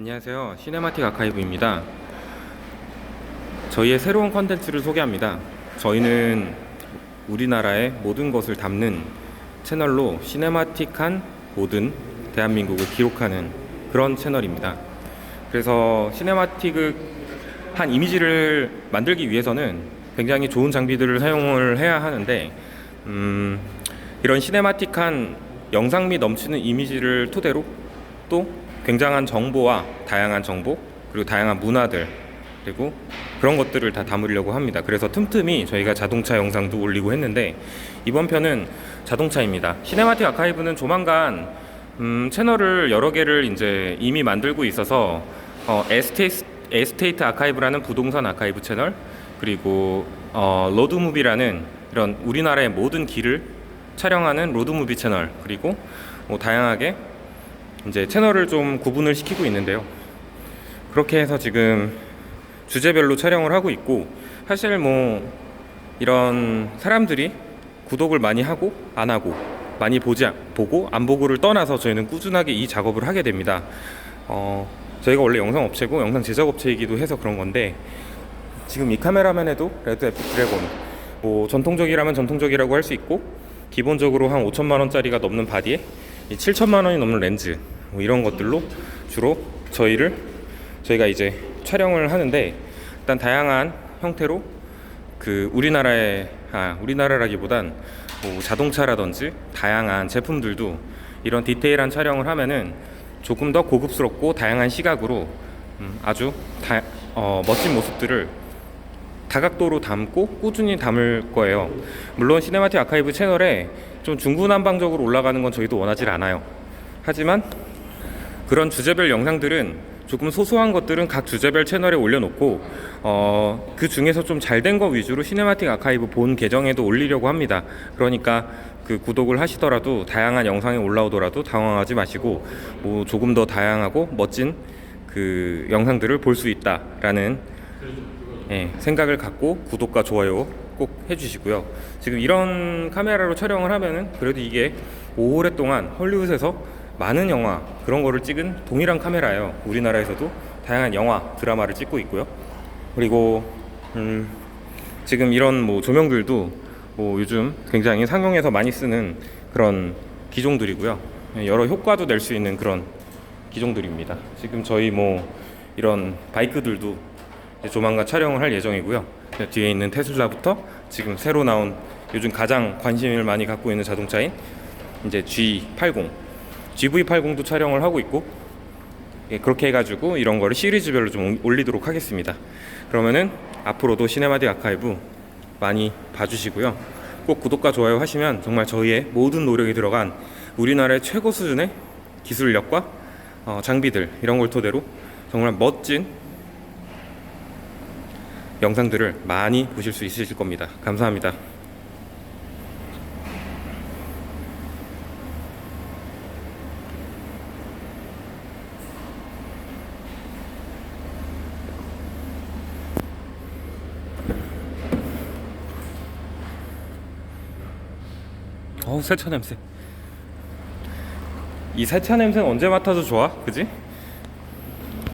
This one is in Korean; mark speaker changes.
Speaker 1: 안녕하세요. 시네마틱 아카이브입니다. 저희의 새로운 컨텐츠를 소개합니다. 저희는 우리나라의 모든 것을 담는 채널로 시네마틱한 모든 대한민국을 기록하는 그런 채널입니다. 그래서 시네마틱을 한 이미지를 만들기 위해서는 굉장히 좋은 장비들을 사용을 해야 하는데 음, 이런 시네마틱한 영상미 넘치는 이미지를 토대로 또 굉장한 정보와 다양한 정보 그리고 다양한 문화들 그리고 그런 것들을 다 담으려고 합니다. 그래서 틈틈이 저희가 자동차 영상도 올리고 했는데 이번 편은 자동차입니다. 시네마틱 아카이브는 조만간 음, 채널을 여러 개를 이제 이미 만들고 있어서 어, 에스테이트, 에스테이트 아카이브라는 부동산 아카이브 채널 그리고 어, 로드무비라는 이런 우리나라의 모든 길을 촬영하는 로드무비 채널 그리고 뭐 다양하게 이제 채널을 좀 구분을 시키고 있는데요. 그렇게 해서 지금 주제별로 촬영을 하고 있고 사실 뭐 이런 사람들이 구독을 많이 하고 안 하고 많이 보지 않- 보고 안 보고를 떠나서 저희는 꾸준하게 이 작업을 하게 됩니다. 어, 저희가 원래 영상 업체고 영상 제작 업체이기도 해서 그런 건데 지금 이 카메라만 해도 레드 에픽 드래곤 뭐 전통적이라면 전통적이라고 할 수 있고 기본적으로 한 5천만 원짜리가 넘는 바디에 이 7천만 원이 넘는 렌즈 뭐 이런 것들로 주로 저희를 저희가 이제 촬영을 하는데 일단 다양한 형태로 그 우리나라의 아 우리나라라기보단 뭐 자동차라든지 다양한 제품들도 이런 디테일한 촬영을 하면은 조금 더 고급스럽고 다양한 시각으로 음, 아주 다, 어, 멋진 모습들을 다각도로 담고 꾸준히 담을 거예요. 물론 시네마틱 아카이브 채널에 좀 중구난방적으로 올라가는 건 저희도 원하지 않아요. 하지만 그런 주제별 영상들은 조금 소소한 것들은 각 주제별 채널에 올려놓고 어, 그 중에서 좀 잘 된 거 위주로 시네마틱 아카이브 본 계정에도 올리려고 합니다. 그러니까 그 구독을 하시더라도 다양한 영상이 올라오더라도 당황하지 마시고 뭐 조금 더 다양하고 멋진 그 영상들을 볼 수 있다라는 예, 생각을 갖고 구독과 좋아요 꼭 해주시고요. 지금 이런 카메라로 촬영을 하면은 그래도 이게 오랫동안 헐리우드에서 많은 영화 그런 거를 찍은 동일한 카메라예요. 우리나라에서도 다양한 영화 드라마를 찍고 있고요. 그리고 음, 지금 이런 뭐 조명들도 뭐 요즘 굉장히 상용에서 많이 쓰는 그런 기종들이고요. 예, 여러 효과도 낼 수 있는 그런 기종들입니다. 지금 저희 뭐 이런 바이크들도 조만간 촬영을 할 예정이고요. 네, 뒤에 있는 테슬라부터 지금 새로 나온 요즘 가장 관심을 많이 갖고 있는 자동차인 이제 G80, GV80도 촬영을 하고 있고 예, 그렇게 해가지고 이런 거를 시리즈별로 좀 올리도록 하겠습니다. 그러면은 앞으로도 시네마틱 아카이브 많이 봐주시고요. 꼭 구독과 좋아요 하시면 정말 저희의 모든 노력이 들어간 우리나라의 최고 수준의 기술력과 어, 장비들 이런 걸 토대로 정말 멋진 영상들을 많이 보실 수 있으실 겁니다. 감사합니다. 어우 세차 냄새. 이 세차 냄새는 언제 맡아도 좋아, 그지?